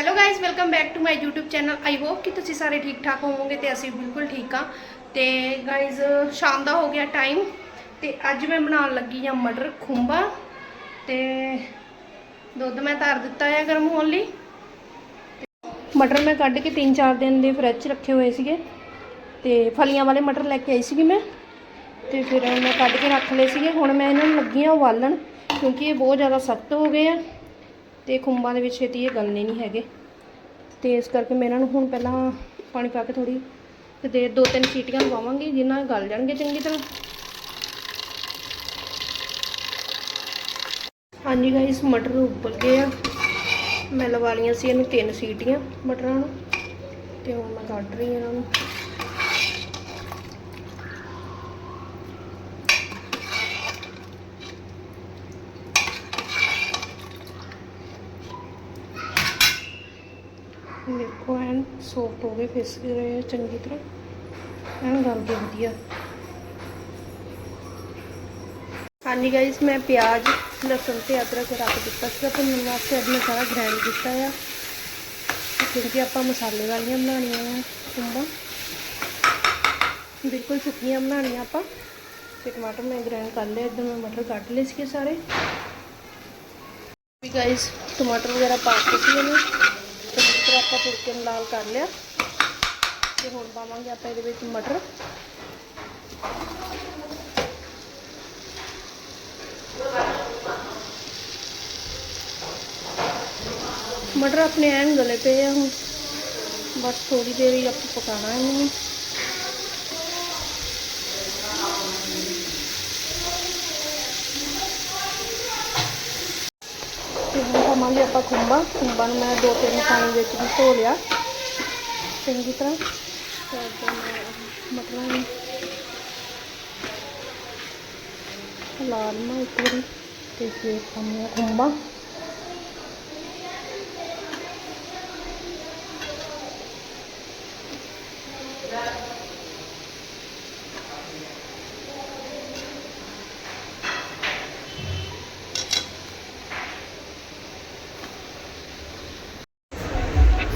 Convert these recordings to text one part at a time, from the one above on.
Hello guys welcome back to my YouTube channel I hope ਕਿ ਤੁਸੀਂ ਸਾਰੇ ਠੀਕ ਠਾਕ ਹੋਵੋਗੇ ਤੇ ਅਸੀਂ ਬਿਲਕੁਲ ਠੀਕ ਆ ਤੇ ਗਾਇਸ ਸ਼ਾਮ ਦਾ ਹੋ ਗਿਆ ਟਾਈਮ ਤੇ ਅੱਜ ਮੈਂ ਬਣਾਉਣ ਲੱਗੀ ਆ ਮਟਰ ਖੁੰਬਾ ਤੇ ਦੁੱਧ ਮੈਂ ਧਰ ਦਿੱਤਾ ਹੈ ਗਰਮ ਹੋਣ ਲਈ ਮਟਰ ਮੈਂ ਕੱਢ ਕੇ 3-4 ਦਿਨ ਦੇ ਫ੍ਰਿਜ 'ਚ ਰੱਖੇ ਹੋਏ ਸੀਗੇ ਤੇ ਫਲੀਆਂ ਵਾਲੇ ਮਟਰ ਲੈ ਕੇ ਆਈ ਸੀਗੀ ਮੈਂ ਤੇ ਫਿਰ ਮੈਂ ਕੱਢ ਕੇ ਰੱਖ ਲਏ ਸੀਗੇ ਹੁਣ ਮੈਂ ਇਹਨਾਂ ਨੂੰ ਲੱਗੀ ਆ ਉਬਾਲਣ ਕਿਉਂਕਿ ਇਹ ਬਹੁਤ ਜ਼ਿਆਦਾ ਸਖਤ ਹੋ ਗਏ ਆ ਤੇ ਖੁੰਬਾਂ ਦੇ ਵਿੱਚ ਛੇਤੀ ਇਹ ਗਲਨੇ ਨਹੀਂ ਹੈਗੇ। ਤੇ ਇਸ ਕਰਕੇ ਮੈਂ ਇਹਨਾਂ ਨੂੰ ਹੁਣ ਪਹਿਲਾਂ ਪਾਣੀ ਪਾ ਕੇ ਥੋੜੀ ਤੇ ਦੇ ਦੋ ਤਿੰਨ ਸੀਟੀਆਂ ਲਵਾਵਾਂਗੀ, ਜਿੰਨਾਂ ਗਲ ਜਾਣਗੇ ਚੰਗੀ ਤਰ੍ਹਾਂ। ਹਾਂਜੀ ਗਾਇਸ ਮਟਰ ਉੱਬਲ ਗਏ ਆ। ਮੈਂ ਲਵਾ ਲਈਆਂ ਸੀ ਇਹਨੂੰ ਤਿੰਨ ਸੀਟੀਆਂ ਮਟਰਾਂ ਨੂੰ। ਤੇ ਹੁਣ ਮੈਂ ਕੱਢ ਰਹੀ ਹਾਂ ਇਹਨਾਂ ਨੂੰ। देखो एन सॉफ्ट हो गए फिस रहे हैं चंगी तरह। एन गल के वजिया हाँ जी गाइज़ मैं प्याज, लहसुन से अदरक रख दिता से भुनने वास्ते अब मैं सारा ग्राइंड किया है। क्योंकि आप मसाले वाली बना कुंबा बिल्कुल सुखिया बनानिया आप। टमाटर मैं ग्राइंड कर लिया, इधर मैं मटर कट लिए सारे। गाइज़ टमाटर वगैरह पा के ਤਰ੍ਹਾਂ ਆਪਾਂ ਤੁਰਕੇ ਨੂੰ ਲਾਲ ਕਰ ਲਿਆ ਤੇ ਹੁਣ ਪਾਵਾਂਗੇ ਆਪਾਂ ਇਹਦੇ ਵਿੱਚ ਮਟਰ ਮਟਰ ਆਪਣੇ ਐਨ ਗਲੇ ਪਏ ਆ ਹੁਣ ਬਸ ਥੋੜੀ ਦੇਰ ਹੀ ਆਪਾਂ ਪਕਾਣਾ ਇਹਨੂੰ इसमें हमारी आप खुम्बा खुम्बा में मैं दो तीन पानी बेच भी धो लिया चंकी तरह मतलब लालना एक बार फिर हमने खुम्बा Yeah.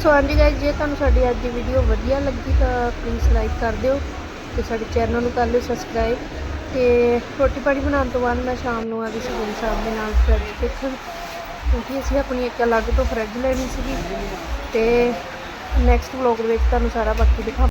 ਸੋ ਹਾਂਜੀ ਗਾਇਸ ਜੇ ਤੁਹਾਨੂੰ ਸਾਡੀ ਅੱਜ ਦੀ ਵੀਡੀਓ ਵਧੀਆ ਲੱਗੀ ਤਾਂ ਪਲੀਜ਼ ਲਾਈਕ ਕਰ ਦਿਓ ਤੇ ਸਾਡੇ ਚੈਨਲ ਨੂੰ ਕਰ ਲਿਓ ਸਬਸਕ੍ਰਾਈਬ ਤੇ ਰੋਟੀ ਪਾਣੀ ਬਣਾਉਣ ਤੋਂ ਬਾਅਦ ਮੈਂ ਸ਼ਾਮ ਨੂੰ ਆ ਗਈ ਸਾਹਿਬ ਦੇ ਨਾਲ ਫਰਿੱਜ ਦੇਖਣ ਕਿਉਂਕਿ ਅਸੀਂ ਆਪਣੀ ਇੱਕ ਅਲੱਗ ਤੋਂ ਫਰਿੱਜ ਲੈਣੀ ਸੀਗੀ ਤੇ ਨੈਕਸਟ ਵਲੌਗ ਦੇ ਵਿੱਚ ਤੁਹਾਨੂੰ ਸਾਰਾ ਬਾਕੀ ਦਿਖਾ